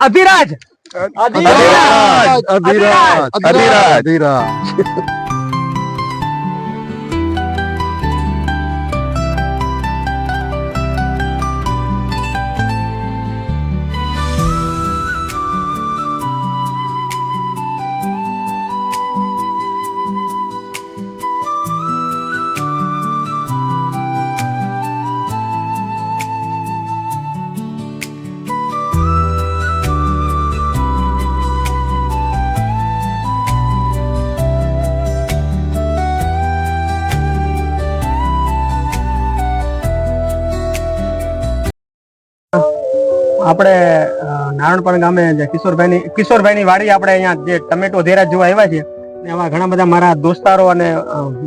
અધિરાજ અધિરાજ અધિરાજ અધિરાજ અધિરાજ આપણે નારણપણ ગામે જે કિશોરભાઈની કિશોરભાઈની વાડી આપણે અહીંયા જે ટમેટો ધેરા જોવા આવ્યા છે એમાં ઘણા બધા મારા દોસ્તારો અને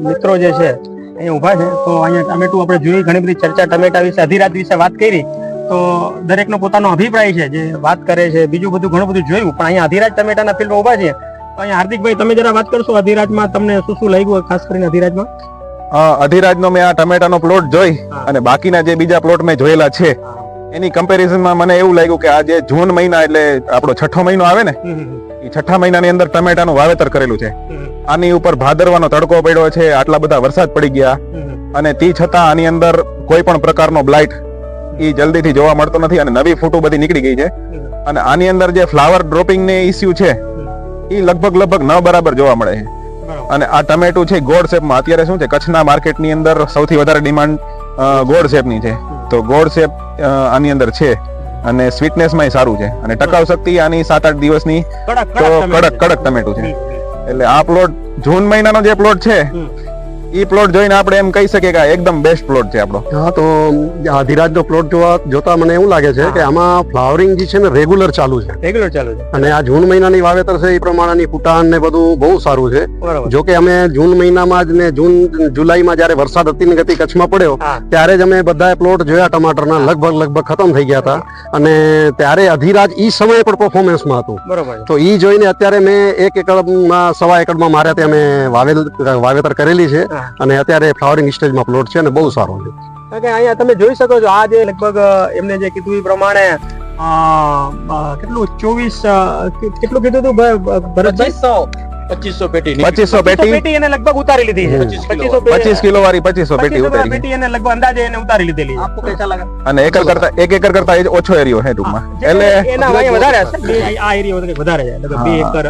મિત્રો જે છે અહીંયા ઊભા છે. તો અહીંયા ટમેટું આપણે જોઈ ઘણી બધી ચર્ચા ટમેટા વિશે અધિરાજ વિશે વાત કરી. તો દરેકનો પોતાનો અભિપ્રાય છે જે વાત કરે છે બીજું બધું ઘણું બધું જોયું. પણ અહીંયા અધિરાજ ટમેટાના ફિલ્ડમાં ઊભા છે તો અહીંયા હાર્દિકભાઈ તમે જરા વાત કરશો અધિરાજમાં તમને શું શું લાગ્યું ખાસ કરીને અધિરાજમાં? અધિરાજનો મેં આ ટમેટાનો પ્લોટ જોઈ અને બાકીના જે બીજા પ્લોટ મેં જોયેલા છે. એની કમ્પેરિઝનમાં મને એવું લાગ્યું કે આ જે જૂન મહિના એટલે આપણો છઠ્ઠો મહિનો આવે ને એ છઠ્ઠા મહિનાની અંદર ટમેટાનું વાવેતર કરેલું છે. આની ઉપર ભાદરવાનો તડકો પડ્યો છે આટલા બધા વરસાદ પડી ગયા. અને તે છતાં આની અંદર કોઈ પણ પ્રકારનો બ્લાઇટ એ જલ્દીથી જોવા મળતો નથી અને નવી ફોટો બધી નીકળી ગઈ છે. અને આની અંદર જે ફ્લાવર ડ્રોપિંગ ને ઇસ્યુ છે એ લગભગ લગભગ ન બરાબર જોવા મળે છે. અને આ ટમેટું છે ગોળ શેપમાં. અત્યારે શું છે કચ્છના માર્કેટની અંદર સૌથી વધારે ડિમાન્ડ ગોળ શેપની છે. તો ગોળ શેપ આની અંદર છે અને સ્વીટનેસમાં સારું છે. અને ટકાઉ શક્તિ આની સાત આઠ દિવસની કડક તો કડક કડક ટમેટું. છે. એટલે આ પ્લોટ જૂન મહિનાનો જે પ્લોટ છે. ઈ પ્લોટ જોઈને આપણે એમ કહી શકીએ કે એકદમ બેસ્ટ પ્લોટ છે આપણો. હા તો અધિરાજ નો પ્લોટ જોવા જોતા મને એવું લાગે છે કે આમાં ફ્લાવરિંગ જે છે ને રેગ્યુલર ચાલુ છે. રેગ્યુલર ચાલુ છે. અને આ જૂન મહિનાની વાવેતર છે એ પ્રમાણેની ફૂટાણ ને બધું બહુ સારું છે. જો કે અમે જૂન મહિનામાં જ ને જૂન જુલાઈમાં જ્યારે વરસાદ અતિની ગતિ કચ્છમાં પડ્યો ત્યારે જ અમે બધા પ્લોટ જોયા ટમાટરના લગભગ લગભગ ખતમ થઈ ગયા હતા. અને ત્યારે અધિરાજ ઈ સમયે પણ પરફોર્મન્સમાં હતું. બરોબર. તો ઈ જોઈને અત્યારે મેં એક એકડમાં સવા એકડમાં મારે ત્યાં મેં વાવેલ વાવેતર કરેલી છે. અને અત્યારે ફ્લાવરિંગ સ્ટેજમાં પ્લોટ છે અને બહુ સારો છે. કે અહીંયા તમે જોઈ શકો છો આ જે લગભગ એમને જે કીધું એ પ્રમાણે કેટલું? ચોવીસ કેટલું કીધું હતું ભરતભાઈ? પચીસો. પેટી પચીસો પેટી. પેટી એને લગભગ ઉતારી લીધી છે. પચીસ કિલો. વાળી પચીસો પેટી ઉતારી પેટી એને લગભગ અંદાજે એને ઉતારી લીધેલી અને એકર કરતા એક એકર કરતા એ ઓછો એરિયો હે ટૂંકમાં. એટલે એના વધારે આ એરિયો વધારે છે. લગભગ બે એકર.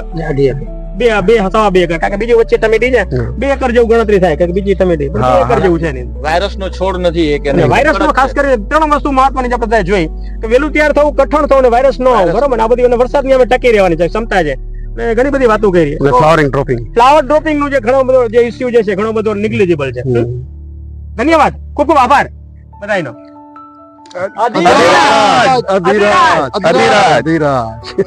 બે બે સવા બે એકર કારણ કે બીજી વચ્ચે ટમેટી છે બે એકર જેવું ગણતરી થાય કે બીજી ટમેટી પણ બે એકર જેવું છે ને વાયરસ નો છોડ નથી એક વાયરસ નો ખાસ કરીને ત્રણ વસ્તુ મહત્વની આપણે જોઈ કે વેલું તૈયાર થવું કઠણ થવું ને વાયરસ. નો આવું બરોબર ને? આ બધી વરસાદની અમે ટકી રહેવાની છે ક્ષમતા છે. અને ઘણી બધી વાતો કરી. ફ્લાવરિંગ ડ્રોપિંગ ફ્લાવર ડ્રોપિંગનું જે ઘણો બધો જે ઇસ્યુ જે છે ઘણો બધો નિગ્લિજિબલ છે. ધન્યવાદ. ખૂબ ખૂબ આભાર. બધાનો અધિરાજ. અધિરાજ. અધિરાજ. અધિરાજ.